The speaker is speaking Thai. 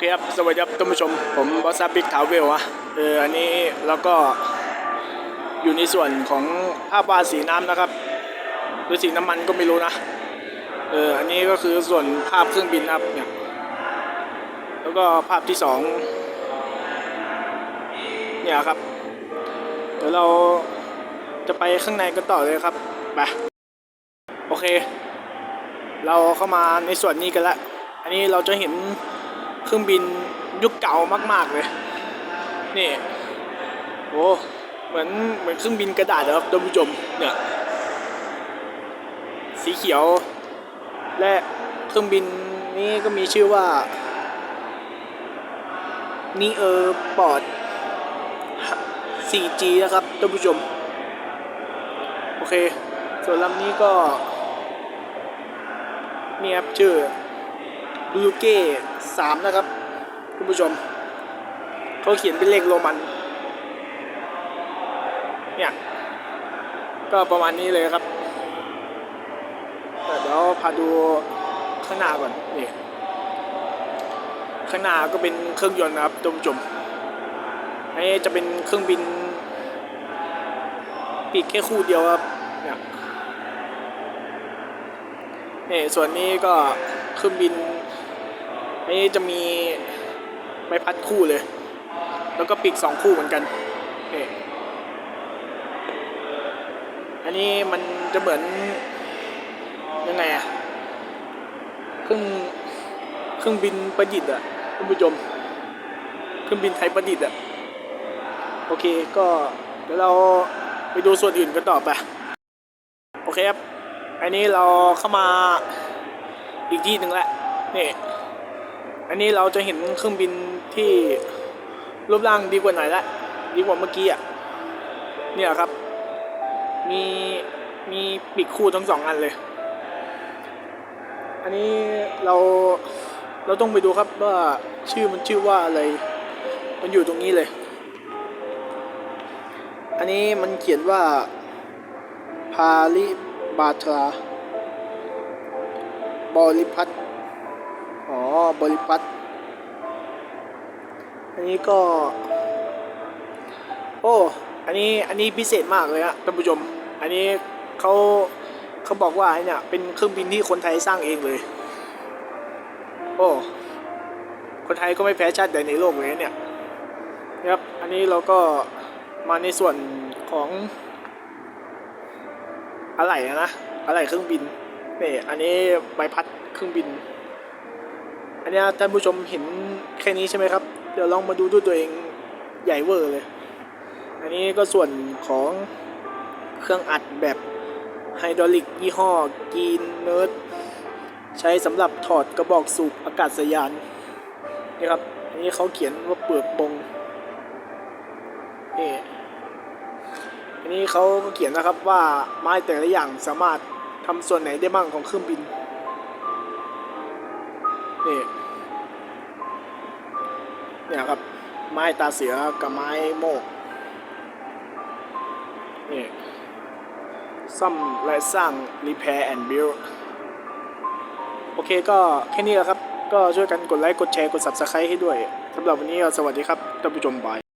ครับสวัสดีครับท่านผู้ชม ผมบอสซาบิกทาวเวลอะเอออันนี้เราก็อยู่ในส่วนของภาพวาดสีน้ำนะครับ หรือสีน้ำมันก็ไม่รู้นะ เอออันนี้ก็คือส่วนภาพเครื่องบินครับเนี่ยแล้วก็ภาพที่สองเนี่ยครับ เดี๋ยวเราจะไปข้างในกันต่อเลยครับไปโอเค เราเข้ามาในส่วนนี้กันละ อันนี้เราจะเห็น เครื่องบินยุคเก่ามาก ๆเลย นี่โอ้เหมือนเหมือนเครื่องบินกระดาษนะครับท่านผู้ชมเนี่ยสีเขียว และเครื่องบินนี้ก็มีชื่อว่านีเออร์ปอร์ต 4G นะครับท่านผู้ชม โอเค ส่วนลำนี้ก็ นี่ครับชื่อ ลูเก้สามนะครับ คุณผู้ชม เขาเขียนเป็นเลขโรมัน เนี่ย ก็ประมาณนี้เลยครับแต่เดี๋ยวพาดูข้างหน้าก่อนนี่ข้างหน้าก็เป็นเครื่องยนต์นะครับท่านผู้ชมอันนี้จะเป็นเครื่องบิน ปีกแค่คู่เดียวครับเนี่ยนี่ส่วนนี้ก็เครื่องบิน นนี้จะมีใบพัดคู่เลย แล้วก็ปีกสองคู่เหมือนกันนี่อันนี้มันจะเหมือนยังไงอะเครื่องเครื่องบินประดิษฐ์อะท่านผู้ชมเครื่องบินไทยประดิษฐ์อะโอเคก็เดี๋ยวเราไปดูส่วนอื่นกันต่อไปโอเคครับอันนี้เราเข้ามาอีกที่หนึ่งแล้วนี่ อันนี้เราจะเห็นเครื่องบินที่รูปร่างดีกว่าไหนละดีกว่าเมื่อกี้อะเนี่ยครับ มีมีปีกคู่ทั้งสองอันเลย อันนี้เราเราต้องไปดูครับว่าชื่อมันชื่อว่าอะไร มันอยู่ตรงนี้เลย อันนี้มันเขียนว่าพาลิบาทราบริพัต อ๋อบริพัตอันนี้ก็ โอ้ อันนี้ อันนี้พิเศษมากเลยอะท่านผู้ชม อันนี้เขาเขาบอกว่าเนี่ยเป็นเครื่องบินที่คนไทยสร้างเองเลย โอ้ คนไทยก็ไม่แพ้ชาติใดในโลกเลยเนี่ยนะครับ อันนี้เราก็มาในส่วนของอะไหล่นะ อะไหล่เครื่องบินนี่อันนี้ใบพัดเครื่องบิน อันนี้ท่านผู้ชมเห็นแค่นี้ใช่ไหมครับ เดี๋ยวลองมาดูด้วยตัวเองใหญ่เวอร์เลย อันนี้ก็ส่วนของเครื่องอัดแบบไฮดรอลิกยี่ห้อกีนเนิร์ดใช้สำหรับถอดกระบอกสูบอากาศยานนี่ครับ อันนี้เขาเขียนว่าเปลือกบงนี่อันนี้เขาเขียนนะครับว่าไม้แต่ละอย่างสามารถทำส่วนไหนได้บ้างของเครื่องบิน นี่เนี่ยครับ ไม้ตาเสือกับไม้โมกนี่ซ่อมและสร้าง repair and build โอเคก็แค่นี้แหละครับ ก็ช่วยกันกดไลค์ กดแชร์ กด subscribe ให้ด้วยสำหรับวันนี้สวัสดีครับท่านผู้ชมบาย